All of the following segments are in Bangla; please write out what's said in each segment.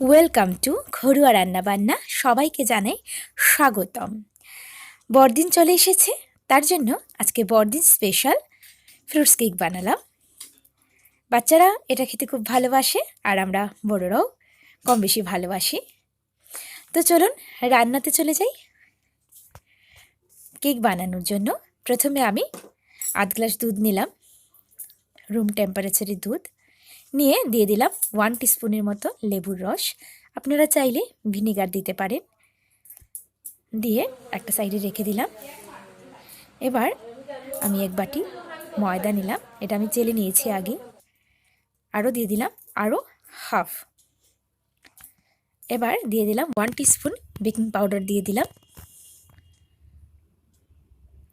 ওয়েলকাম টু ঘরুয়া রান্নাবান্না। সবাইকে জানাই স্বাগতম। বড়দিন চলে এসেছে, তার জন্য আজকে বড়দিন স্পেশাল ফ্রুটস কেক বানালাম। বাচ্চারা এটা খেতে খুব ভালোবাসে আর আমরা বড়রাও কম বেশি ভালোবাসি। তো চলুন রান্নাতে চলে যাই। কেক বানানোর জন্য প্রথমে আমি আধ গ্লাস দুধ নিলাম। রুম টেম্পারেচারের দুধ। নিয়ে দিয়ে দিলাম ওয়ান টিস্পুনের মতো লেবুর রস। আপনারা চাইলে ভিনিগার দিতে পারেন। দিয়ে একটা সাইডে রেখে দিলাম। এবার আমি এক বাটি ময়দা নিলাম। এটা আমি চেলে নিয়েছি আগে। আরও দিয়ে দিলাম আরও হাফ এবার দিয়ে দিলাম ওয়ান টিস্পুন বেকিং পাউডার দিয়ে দিলাম।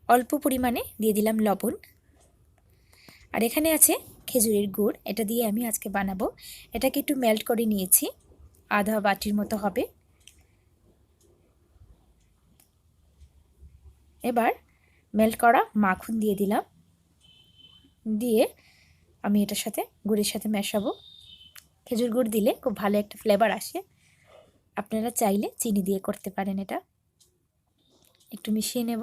অল্প পরিমাণে দিয়ে দিলাম লবণ। আর এখানে আছে খেজুরের গুড়, এটা দিয়ে আমি আজকে বানাবো। এটাকে একটু মেল্ট করে নিয়েছি, আধা বাটির মতো হবে। এবার মেল্ট করা মাখন দিয়ে দিলাম। দিয়ে আমি এটার সাথে গুড়ের সাথে মেশাবো। খেজুর গুড় দিলে খুব ভালো একটা ফ্লেভার আসে। আপনারা চাইলে চিনি দিয়ে করতে পারেন এটা। একটু মিশিয়ে নেব।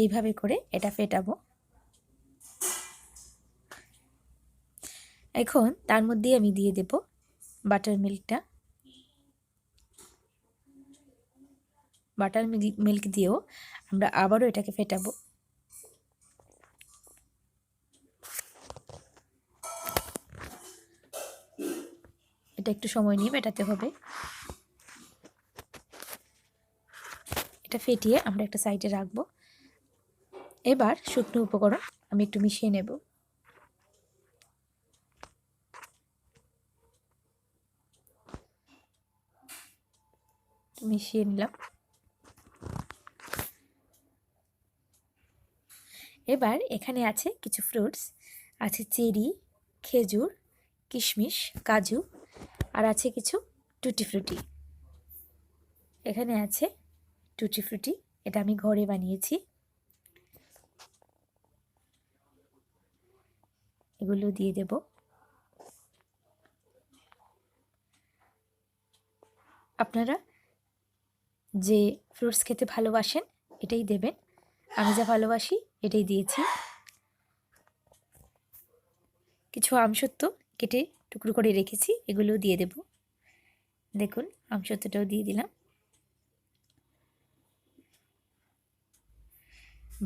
এইভাবে করে এটা ফেটাবো। এখন তার মধ্যে আমি দিয়ে দেব বাটার মিল্কটা। বাটার মিল্ক দিয়েও আমরা আবারও এটাকে ফেটাবো। এটা একটু সময় নিয়ে ফেটাতে হবে। এটা ফেটিয়ে আমরা একটা সাইডে রাখব। এবার শুকনো উপকরণ আমি একটু মিশিয়ে নেব। মিশিয়ে নিলাম। এবার এখানে আছে কিছু ফ্রুটস আছে চেরি খেজুর, কিশমিশ, কাজু, আর আছে কিছু টুটি ফ্রুটি এখানে আছে টুটি ফ্রুটি এটা আমি ঘরে বানিয়েছি। এগুলো দিয়ে দেব। আপনারা যে ফ্রুটস খেতে ভালোবাসেন, এটাই দেবেন। আমি যা ভালোবাসি, এটাই দিয়েছি। কিছু আমসত্ব কেটে টুকরো করে রেখেছি, এগুলো দিয়ে দেব। দেখুন আমসত্বটাও দিয়ে দিলাম।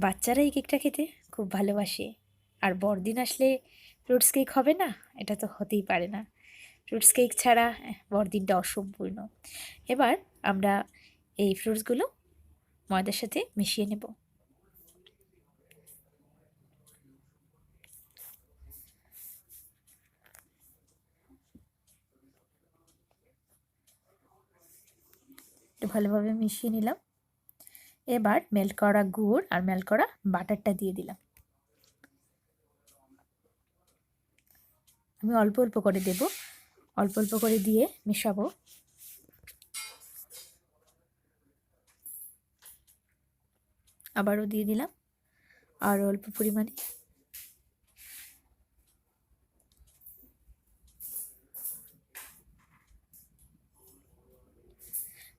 বাচ্চারা এই কেকটা খেতে খুব ভালোবাসে। আর বড়দিন আসলে ফ্রুটস কেক হবে না? এটা তো হতেই পারে না। ফ্রুটস কেক ছাড়া বড়দিনটা অসম্পূর্ণ। এবার আমরা এই ফ্রুটসগুলো ময়দার সাথে মিশিয়ে নেব। ভালোভাবে মিশিয়ে নিলাম। এবার মেল্ট করা গুড় আর মেল্ট করা বাটারটা দিয়ে দিলাম। আমি অল্প অল্প করে দেব। অল্প অল্প করে দিয়ে মেশাবো। আবারও দিয়ে দিলাম। আর অল্প পরিমাণে।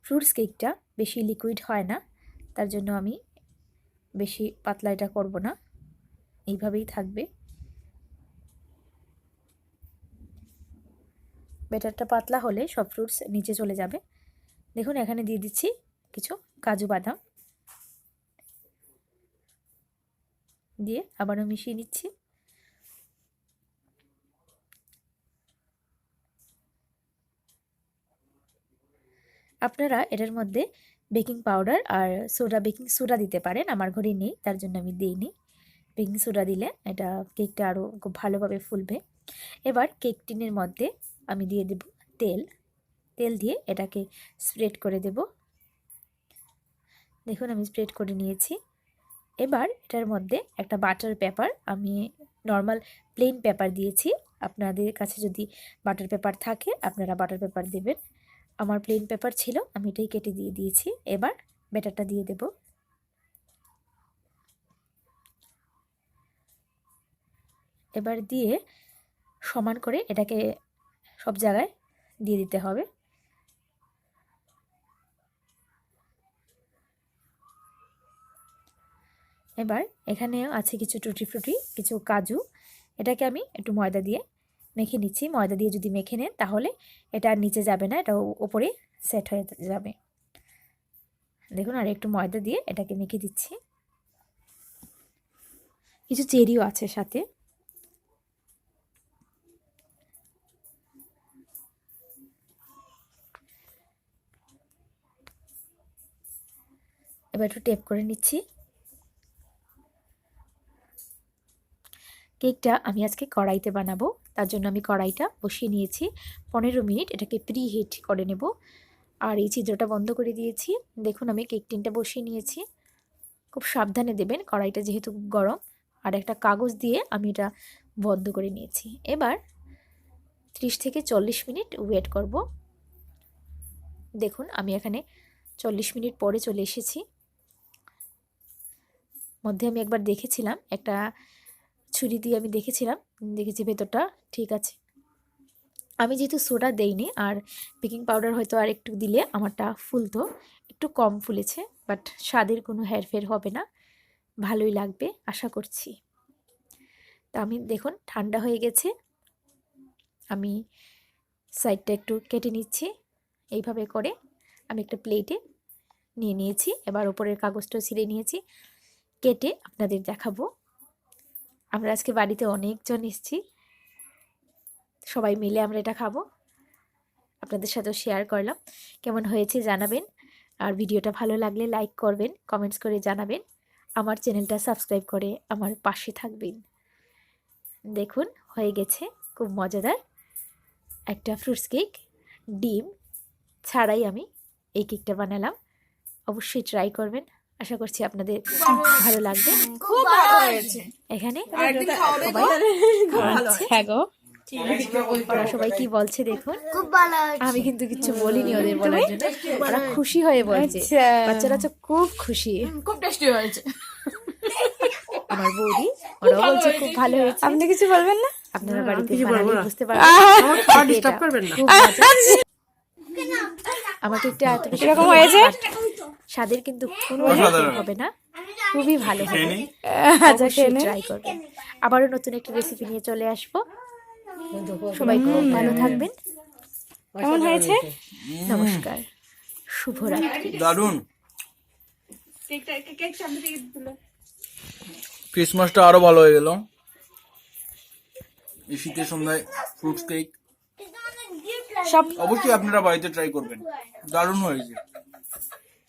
ফ্রুটস কেকটা বেশি লিকুইড হয় না, তার জন্য আমি বেশি পাতলা এটা করব না। এইভাবেই থাকবে। ব্যাটারটা পাতলা হলে সব ফ্রুটস নিচে চলে যাবে। দেখুন, এখানে দিয়ে দিচ্ছি কিছু কাজু বাদাম। দিয়ে আবারও মিশিয়ে নিচ্ছি। আপনারা এটার মধ্যে বেকিং পাউডার আর সোডা, বেকিং সোডা দিতে পারেন। আমার ঘরে নেই, তার জন্য আমি দিইনি। বেকিং সোডা দিলে এটা কেকটা আরও খুব ভালোভাবে ফুলবে। এবার কেক টিনের মধ্যে আমি দিয়ে দেব তেল। তেল দিয়ে এটাকে স্প্রেড করে দেব। দেখুন, আমি স্প্রেড করে নিয়েছি। এবার এটার মধ্যে একটা বাটার পেপার আমি নর্মাল প্লেন পেপার দিয়েছি। আপনাদের কাছে যদি বাটার পেপার থাকে, আপনারা বাটার পেপার দেবেন। আমার প্লেন পেপার ছিল, আমি এটাই কেটে দিয়ে দিয়েছি। এবার ব্যাটারটা দিয়ে দেব। এবার দিয়ে সমান করে এটাকে সব জায়গায় দিয়ে দিতে হবে। এবার এখানেও আছে কিছু টুটি ফ্রুটি, কিছু কাজু। এটাকে আমি একটু ময়দা দিয়ে মেখে নিচ্ছি। ময়দা দিয়ে যদি মেখে নেন তাহলে এটা নিচে যাবে না, এটা ওপরে সেট হয়ে যাবে। দেখুন, আর একটু ময়দা দিয়ে এটাকে মেখে দিচ্ছি। কিছু চেরিও আছে সাথে। এবার একটু টেপ করে নিচ্ছি। কেকটা আমি আজকে কড়াইতে বানাবো, তার জন্য আমি কড়াইটা বসিয়ে নিয়েছি। পনেরো মিনিট এটাকে প্রি হিট করে নেব। আর এই ছিদ্রটা বন্ধ করে দিয়েছি। দেখুন, আমি কেক টিনটা বসিয়ে নিয়েছি। খুব সাবধানে দেবেন, কড়াইটা যেহেতু গরম। আর একটা কাগজ দিয়ে আমি এটা বন্ধ করে নিয়েছি। এবার ত্রিশ থেকে চল্লিশ মিনিট ওয়েট করব। দেখুন, আমি এখানে চল্লিশ মিনিট পরে চলে এসেছি। মধ্যে আমি একবার দেখেছিলাম, একটা ছুরি দিয়ে আমি দেখেছিলাম, দেখেছি ভেতরটা, ঠিক আছে। আমি যেহেতু সোডা দেইনি, আর বেকিং পাউডার হয়তো আর একটু দিলে আমারটা ফুলতো, একটু কম ফুলেছে, বাট স্বাদের কোনো হেরফের হবে না, ভালোই লাগবে, আশা করছি। তা আমি দেখুন, ঠান্ডা হয়ে গেছে, আমি সাইডটা একটু কেটে নিচ্ছি, এইভাবে করে আমি একটা প্লেটে নিয়ে নিয়েছি, এবার ওপরের কাগজটাও ছিঁড়ে নিয়েছি কেটে আপনাদের দেখাবো। আমরা আজকে বাড়িতে অনেকজন এসেছি। সবাই মিলে আমরা এটা খাব। আপনাদের সাথেও শেয়ার করলাম। কেমন হয়েছে জানাবেন। আর ভিডিওটা ভালো লাগলে লাইক করবেন কমেন্টস করে জানাবেন। আমার চ্যানেলটা সাবস্ক্রাইব করে আমার পাশে থাকবেন। দেখুন, হয়ে গেছে খুব মজাদার একটা ফ্রুটস কেক ডিম ছাড়াই আমি এই কেকটা বানালাম। অবশ্যই ট্রাই করবেন। আশা করছি আপনাদের ভালো লাগবে। খুব ভালো হয়েছে। এখানে খাচ্ছে। হ্যাঁ গো। ওরা সবাই কি বলছে দেখুন। আমি কিন্তু কিছু বলিনি ওদের বলার জন্য। ওরা খুশি হয়ে বলছে। বাচ্চারা তো খুব খুশি। খুব টেস্টি হয়েছে। আমার বৌদি ওরাও বলছে খুব ভালো হয়েছে। আপনি কিছু বলবেন না? আপনারা বাড়িতে বানালে বুঝতে পারবেন। আমাকে একটা কীরকম হয়েছে? স্বাদের কিন্তু কোনো। হবে না। খুবই ভালো হবে। ট্রাই করবেন আবারও নতুন একটি রেসিপি নিয়ে চলে আসব। সবাই খুব ভালো থাকবেন। কেমন হয়েছে। নমস্কার। শুভরাত্রি। দারুণ ক্রিসমাসটা আরও ভালো হয়ে গেল। এই শীতের সন্ধ্যায় ফ্রুটস কেক সব অবশ্যই আপনারা বাড়িতে ট্রাই করবেন। দারুণ হয়েছে।